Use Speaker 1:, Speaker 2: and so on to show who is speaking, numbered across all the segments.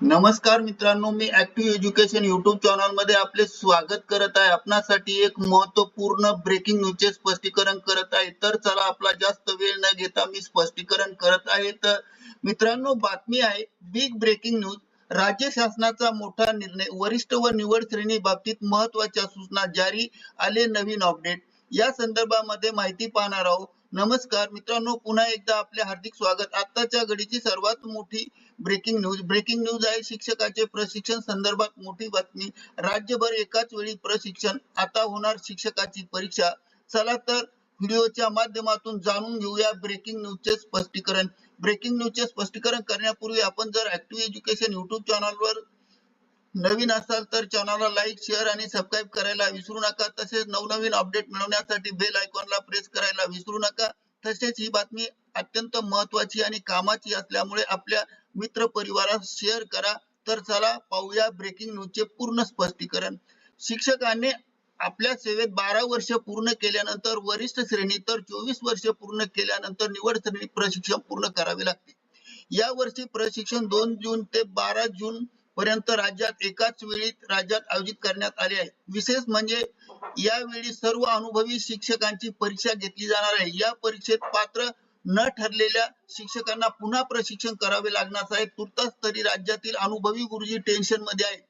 Speaker 1: नमस्कार मित्रांनो मी ऍक्टिव्ह एज्युकेशन युट्यूब चॅनलमध्ये आपले स्वागत करत आहे. आपणासाठी एक महत्त्वपूर्ण ब्रेकिंग न्यूजचे स्पष्टीकरण करत आहे. तर चला आपला जास्त वेळ न घेता मी स्पष्टीकरण करत आहे. तर मित्रांनो बातमी आहे बिग ब्रेकिंग न्यूज राज्य शासनाचा मोठा निर्णय वरिष्ठ व निवड श्रेणी बाबतीत महत्त्वाच्या सूचना जारी आले नवीन अपडेट या संदर्भामध्ये माहिती पाहणार आहोत नमस्कार मित्रांनो पुन्हा एकदा आपले हार्दिक स्वागत. आताच्या घडीची सर्वात मोठी ब्रेकिंग न्यूज ब्रेकिंग न्यूज आहे शिक्षकाचे प्रशिक्षण संदर्भात मोठी बातमी. राज्यभर एकाच वेळी प्रशिक्षण. आता होणार शिक्षकाची परीक्षा. चला तर व्हिडिओच्या माध्यमातून जाणून घेऊया ब्रेकिंग न्यूजचे स्पष्टीकरण. ब्रेकिंग न्यूजचे स्पष्टीकरण करण्यापूर्वी आपण जर ऍक्टिव्ह एज्युकेशन युट्यूब चॅनलवर नवीन असाल तर चॅनलला लाईक शेअर आणि सबस्क्राईब करायला विसरू नका. तसेच नवनवीन अपडेट मिळवण्यासाठी बेल आयकॉनला प्रेस करायला विसरू नका. तसेच ही बातमी अत्यंत महत्वाची आणि कामाची असल्यामुळे आपल्या मित्र परिवारास शेअर करा. तर चला पाहूया ब्रेकिंग न्यूजचे पूर्ण स्पष्टीकरण. शिक्षकांनी आपल्या सेवेत बारा वर्ष पूर्ण केल्यानंतर वरिष्ठ श्रेणी तर चोवीस वर्ष पूर्ण केल्यानंतर निवड श्रेणी प्रशिक्षण पूर्ण करावे लागते. या वर्षी प्रशिक्षण दोन जून ते बारा जून पर्यंत राज्यात एकाच वेळी राज्यात आयोजित करण्यात आले आहे. विशेष म्हणजे यावेळी सर्व अनुभवी शिक्षकांची परीक्षा घेतली जाणार आहे. या परीक्षेत पात्र न ठरलेल्या शिक्षकांना पुन्हा प्रशिक्षण करावे लागणार आहे. तुर्तास तरी राज्यातील अनुभवी गुरुजी टेन्शनमध्ये आहे.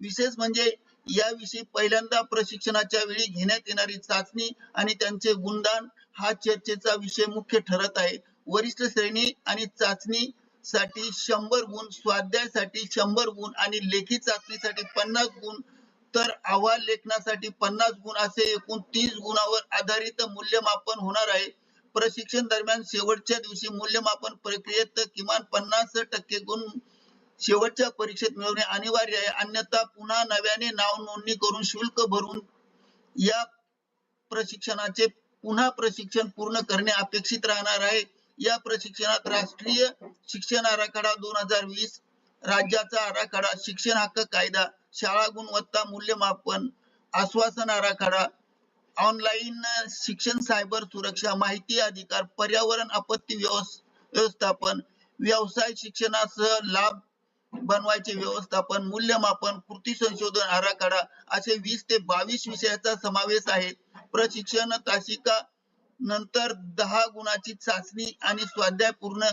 Speaker 1: विशेष म्हणजे याविषयी पहिल्यांदा प्रशिक्षणाच्या वेळी घेण्यात येणारी चाचणी आणि त्यांचे गुणदान हा चर्चेचा विषय मुख्य ठरत आहे. वरिष्ठ श्रेणी आणि चाचणी साठी शंभर गुण स्वाध्यायासाठी शंभर गुण आणि लेखी चाचणीसाठी पन्नास गुण. तर अहवाल लेखनासाठी पन्नास गुण असे एकूण तीस गुणावर आधारित मूल्यमापन होणार आहे. प्रशिक्षण दरम्यान शेवटच्या दिवशी मूल्यमापन प्रक्रियेत किमान पन्नास टक्के गुण शेवटच्या परीक्षेत मिळवणे अनिवार्य आहे. अन्यथा पुन्हा नव्याने नाव नोंदणी करून शुल्क भरून या प्रशिक्षणाचे पुन्हा प्रशिक्षण पूर्ण करणे अपेक्षित राहणार आहे. या प्रशिक्षणात राष्ट्रीय शिक्षण आराखडा दोन हजार वीस राज्याचा आराखडा शिक्षण हक्क कायदा शाळा गुणवत्ता मूल्यमापन आश्वासन आराखडा ऑनलाईन शिक्षण सायबर सुरक्षा माहिती अधिकार पर्यावरण आपत्ती व्यवस्थापन व्यवसाय शिक्षणासह लाभ बनवायचे व्यवस्थापन मूल्यमापन कृती संशोधन आराखडा असे वीस ते बावीस विषयाचा समावेश आहे. प्रशिक्षण तासिका नंतर दहा गुणाची चाचणी आणि स्वाध्याय पूर्ण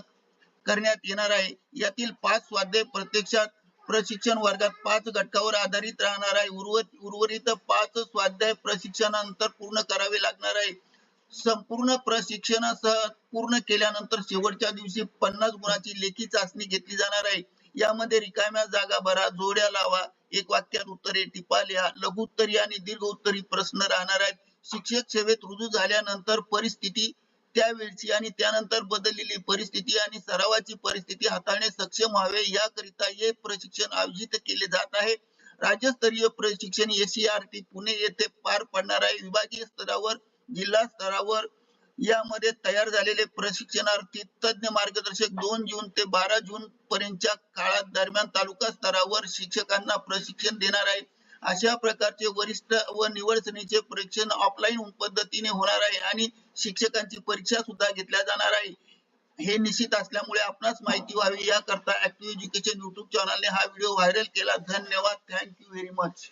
Speaker 1: करण्यात येणार आहे. यातील पाच स्वाध्याय प्रत्यक्षात प्रशिक्षण वर्गात पाच घटकावर आधारित राहणार आहे. उर्वरित पाच स्वाध्याय प्रशिक्षणानंतर पूर्ण करावे लागणार आहे. संपूर्ण प्रशिक्षणासह पूर्ण केल्यानंतर शेवटच्या दिवशी पन्नास गुणाची लेखी चाचणी घेतली जाणार आहे. यामध्ये रिकाम्या जागा भरा जोड्या लावा एक वाक्यात उत्तरे टिपा लिहा लघु उत्तरी आणि दीर्घ उत्तरी प्रश्न राहणार आहेत. शिक्षक सेवेत रुजू झाल्यानंतर परिस्थिती त्यावेळची आणि त्यानंतर बदललेली परिस्थिती आणि सरावाची परिस्थिती हाताळणे सक्षम व्हावे याकरिता हे प्रशिक्षण आयोजित केले जात आहे. राज्यस्तरीय प्रशिक्षण एसीआरटी पुणे येथे पार पडणार आहे. विभागीय स्तरावर जिल्हा स्तरावर यामध्ये तयार झालेले प्रशिक्षणार्थी तज्ञ मार्गदर्शक दोन जून ते बारा जून पर्यंतच्या काळात दरम्यान तालुका स्तरावर शिक्षकांना प्रशिक्षण देणार आहे. अशा प्रकारचे वरिष्ठ व निवड परीक्षण ऑफलाईन पद्धतीने होणार आहे आणि शिक्षकांची परीक्षा सुद्धा घेतल्या जाणार आहे. हे निश्चित असल्यामुळे आपणास माहिती व्हावी. याकरता ऍक्टिव्ह एज्युकेशन युट्यूब चॅनलने हा व्हिडिओ व्हायरल केला. धन्यवाद. Thank you very much